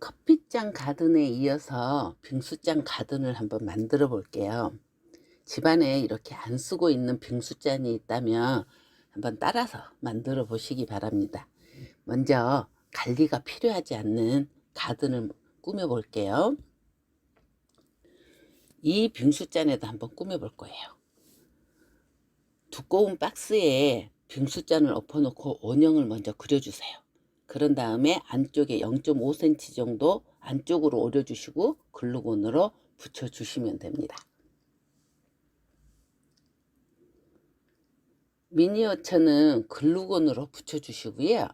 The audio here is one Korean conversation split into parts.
커피잔 가든에 이어서 빙수잔 가든을 한번 만들어 볼게요. 집안에 이렇게 안 쓰고 있는 빙수잔이 있다면 한번 따라서 만들어 보시기 바랍니다. 먼저 관리가 필요하지 않는 가든을 꾸며 볼게요. 이 빙수잔에도 한번 꾸며 볼 거예요. 두꺼운 박스에 빙수잔을 엎어놓고 원형을 먼저 그려주세요. 그런 다음에 안쪽에 0.5cm 정도 안쪽으로 오려주시고 글루건으로 붙여주시면 됩니다. 미니어처는 글루건으로 붙여주시고요.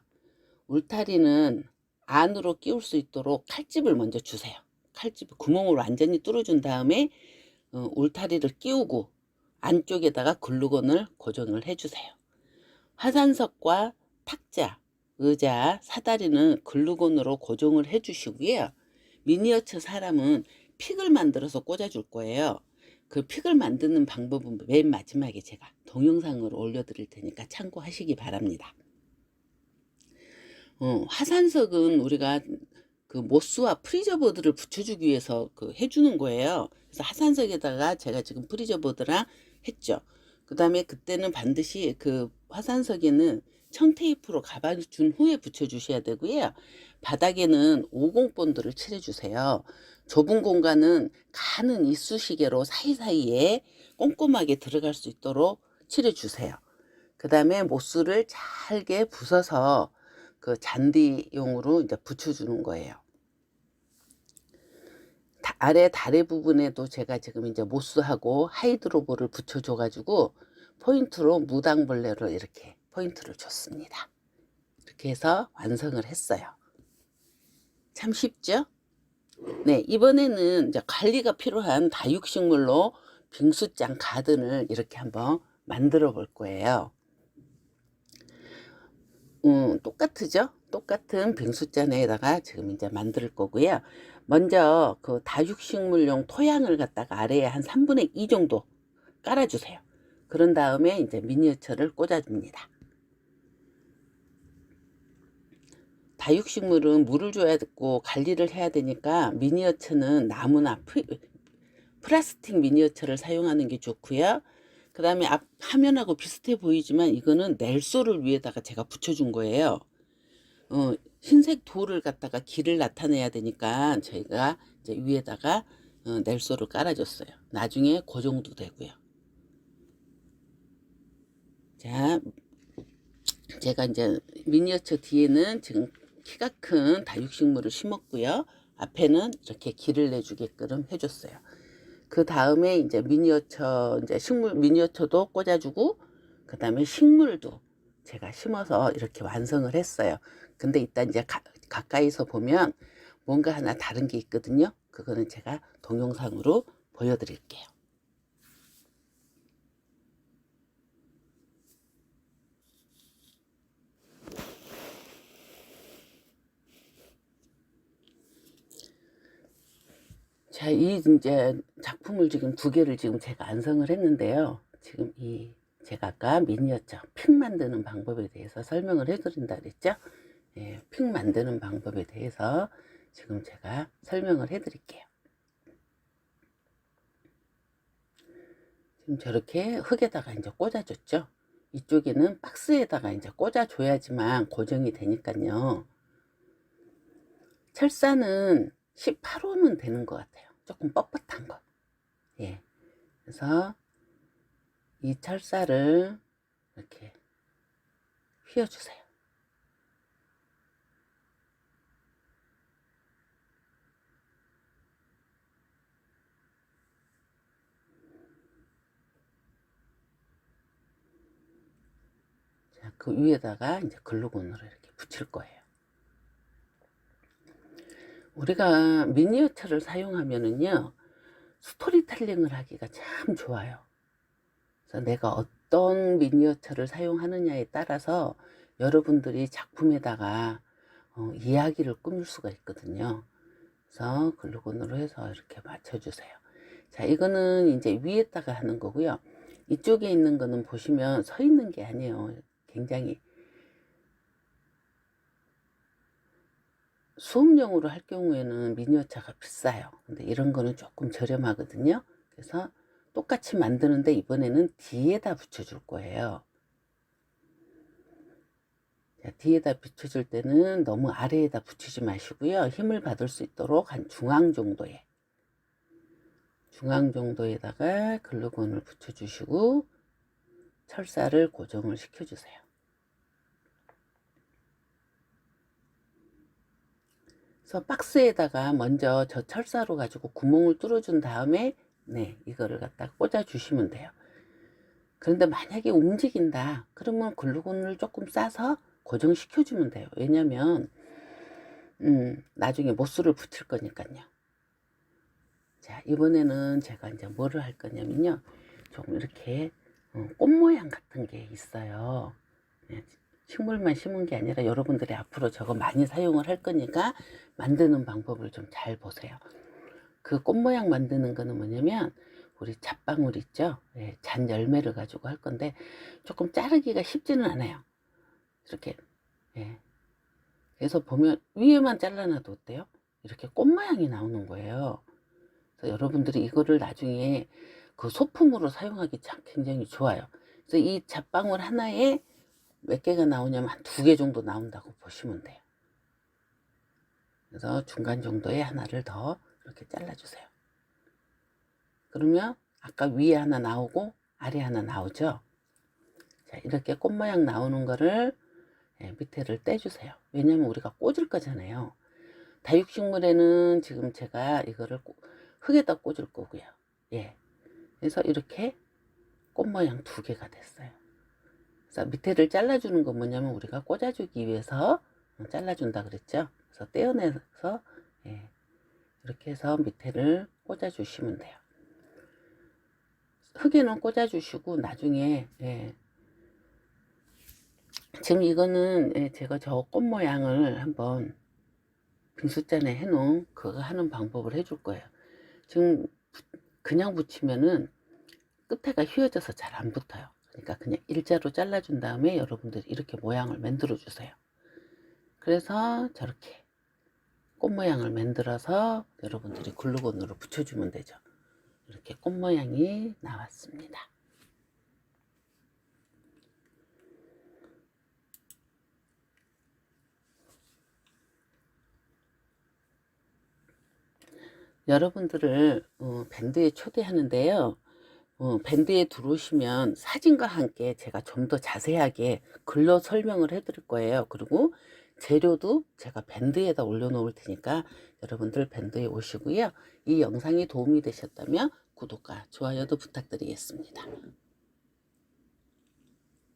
울타리는 안으로 끼울 수 있도록 칼집을 먼저 주세요. 칼집 구멍을 완전히 뚫어준 다음에 어, 울타리를 끼우고 안쪽에다가 글루건을 고정을 해주세요. 화산석과 탁자, 의자, 사다리는 글루건으로 고정을 해주시고요. 미니어처 사람은 픽을 만들어서 꽂아줄 거예요. 그 픽을 만드는 방법은 맨 마지막에 제가 동영상으로 올려드릴 테니까 참고하시기 바랍니다. 어, 화산석은 우리가 그 모스와 프리저보드를 붙여주기 위해서 그 해주는 거예요. 그래서 화산석에다가 제가 지금 프리저보드랑 했죠. 그 다음에 그때는 반드시 그 화산석에는 청테이프로 가봐준 후에 붙여주셔야 되고요. 바닥에는 50본드를 칠해주세요. 좁은 공간은 가는 이쑤시개로 사이사이에 꼼꼼하게 들어갈 수 있도록 칠해주세요. 그 다음에 모스를 잘게 부숴서 그 잔디용으로 이제 붙여주는 거예요. 다- 아래 다리 부분에도 제가 지금 이제 모스하고 하이드로볼을 붙여줘가지고 포인트로 무당벌레를 이렇게 포인트를 줬습니다. 이렇게 해서 완성을 했어요. 참 쉽죠? 네, 이번에는 이제 관리가 필요한 다육식물로 빙수장 가든을 이렇게 한번 만들어 볼 거예요. 음, 똑같으죠? 똑같은 빙수잔에다가 지금 이제 만들 거고요. 먼저 그 다육식물용 토양을 갖다가 아래에 한 3분의 2 정도 깔아주세요. 그런 다음에 이제 미니어처를 꽂아줍니다. 다육식물은 물을 줘야 되고 관리를 해야 되니까 미니어처는 나무나 프, 플라스틱 미니어처를 사용하는 게 좋고요. 그 다음에 앞 화면하고 비슷해 보이지만 이거는 넬소를 위에다가 제가 붙여준 거예요. 어, 흰색 돌을 갖다가 길을 나타내야 되니까 저희가 이제 위에다가 어, 넬소를 깔아줬어요. 나중에 고정도 되고요. 자, 제가 이제 미니어처 뒤에는 지금 키가 큰 다육식물을 심었고요. 앞에는 이렇게 길을 내주게끔 해줬어요. 그 다음에 이제 미니어처 이제 식물 미니어처도 꽂아주고 그 다음에 식물도 제가 심어서 이렇게 완성을 했어요. 근데 이따 이제 가, 가까이서 보면 뭔가 하나 다른 게 있거든요. 그거는 제가 동영상으로 보여드릴게요. 자, 이 이제 작품을 지금 두 개를 지금 제가 완성을 했는데요. 지금 이 제가 아까 미니어처 픽 만드는 방법에 대해서 설명을 해드린다 그랬죠. 예, 픽 만드는 방법에 대해서 지금 제가 설명을 해드릴게요. 지금 저렇게 흙에다가 이제 꽂아줬죠. 이쪽에는 박스에다가 이제 꽂아줘야지만 고정이 되니까요. 철사는 18호는 되는 것 같아요. 조금 뻣뻣한 거. 예. 그래서 이 철사를 이렇게 휘어주세요. 자, 그 위에다가 이제 글루건으로 이렇게 붙일 거예요. 우리가 미니어처를 사용하면은요, 스토리텔링을 하기가 참 좋아요. 그래서 내가 어떤 미니어처를 사용하느냐에 따라서 여러분들이 작품에다가 어, 이야기를 꾸밀 수가 있거든요. 그래서 글루건으로 해서 이렇게 맞춰주세요. 자, 이거는 이제 위에다가 하는 거고요. 이쪽에 있는 거는 보시면 서 있는 게 아니에요. 굉장히 수업용으로 할 경우에는 미니어처가 비싸요. 근데 이런 거는 조금 저렴하거든요. 그래서 똑같이 만드는데 이번에는 뒤에다 붙여줄 거예요. 자, 뒤에다 붙여줄 때는 너무 아래에다 붙이지 마시고요. 힘을 받을 수 있도록 한 중앙 정도에 중앙 정도에다가 글루건을 붙여주시고 철사를 고정을 시켜주세요. 그래서 박스에다가 먼저 저 철사로 가지고 구멍을 뚫어준 다음에 네 이거를 갖다 꽂아 주시면 돼요. 그런데 만약에 움직인다 그러면 글루건을 조금 싸서 고정시켜 주면 돼요. 왜냐면 음, 나중에 못수를 붙일 거니까요. 자 이번에는 제가 이제 뭐를 할 거냐면요. 좀 이렇게 어, 꽃 모양 같은 게 있어요. 네, 식물만 심은 게 아니라 여러분들이 앞으로 저거 많이 사용을 할 거니까 만드는 방법을 좀 잘 보세요. 그 꽃 모양 만드는 거는 뭐냐면 우리 잣방울 있죠? 예, 잔 열매를 가지고 할 건데 조금 자르기가 쉽지는 않아요. 이렇게 예. 그래서 보면 위에만 잘라놔도 어때요? 이렇게 꽃 모양이 나오는 거예요. 그래서 여러분들이 이거를 나중에 그 소품으로 사용하기 참 굉장히 좋아요. 그래서 이 잣방울 하나에 몇 개가 나오냐면 한 두 개 정도 나온다고 보시면 돼요. 그래서 중간 정도에 하나를 더 이렇게 잘라주세요. 그러면 아까 위에 하나 나오고 아래 하나 나오죠. 자, 이렇게 꽃 모양 나오는 거를 예, 밑에를 떼주세요. 왜냐면 우리가 꽂을 거잖아요. 다육식물에는 지금 제가 이거를 꽂- 흙에다 꽂을 거고요. 예. 그래서 이렇게 꽃 모양 두 개가 됐어요. 그래서 밑에를 잘라주는 건 뭐냐면 우리가 꽂아주기 위해서 잘라준다 그랬죠. 그래서 떼어내서 예, 이렇게 해서 밑에를 꽂아주시면 돼요. 흙에는 꽂아주시고 나중에 예, 지금 이거는 예, 제가 저 꽃 모양을 한번 빙수잔에 해놓은 그거 하는 방법을 해줄 거예요. 지금 부- 그냥 붙이면은 끝에가 휘어져서 잘 안 붙어요. 그러니까 그냥 일자로 잘라준 다음에 여러분들이 이렇게 모양을 만들어 주세요. 그래서 저렇게 꽃 모양을 만들어서 여러분들이 글루건으로 붙여주면 되죠. 이렇게 꽃 모양이 나왔습니다. 여러분들을 어, 밴드에 초대하는데요. 어, 밴드에 들어오시면 사진과 함께 제가 좀 더 자세하게 글로 설명을 해 드릴 거예요. 그리고 재료도 제가 밴드에다 올려놓을 테니까 여러분들 밴드에 오시고요. 이 영상이 도움이 되셨다면 구독과 좋아요도 부탁드리겠습니다.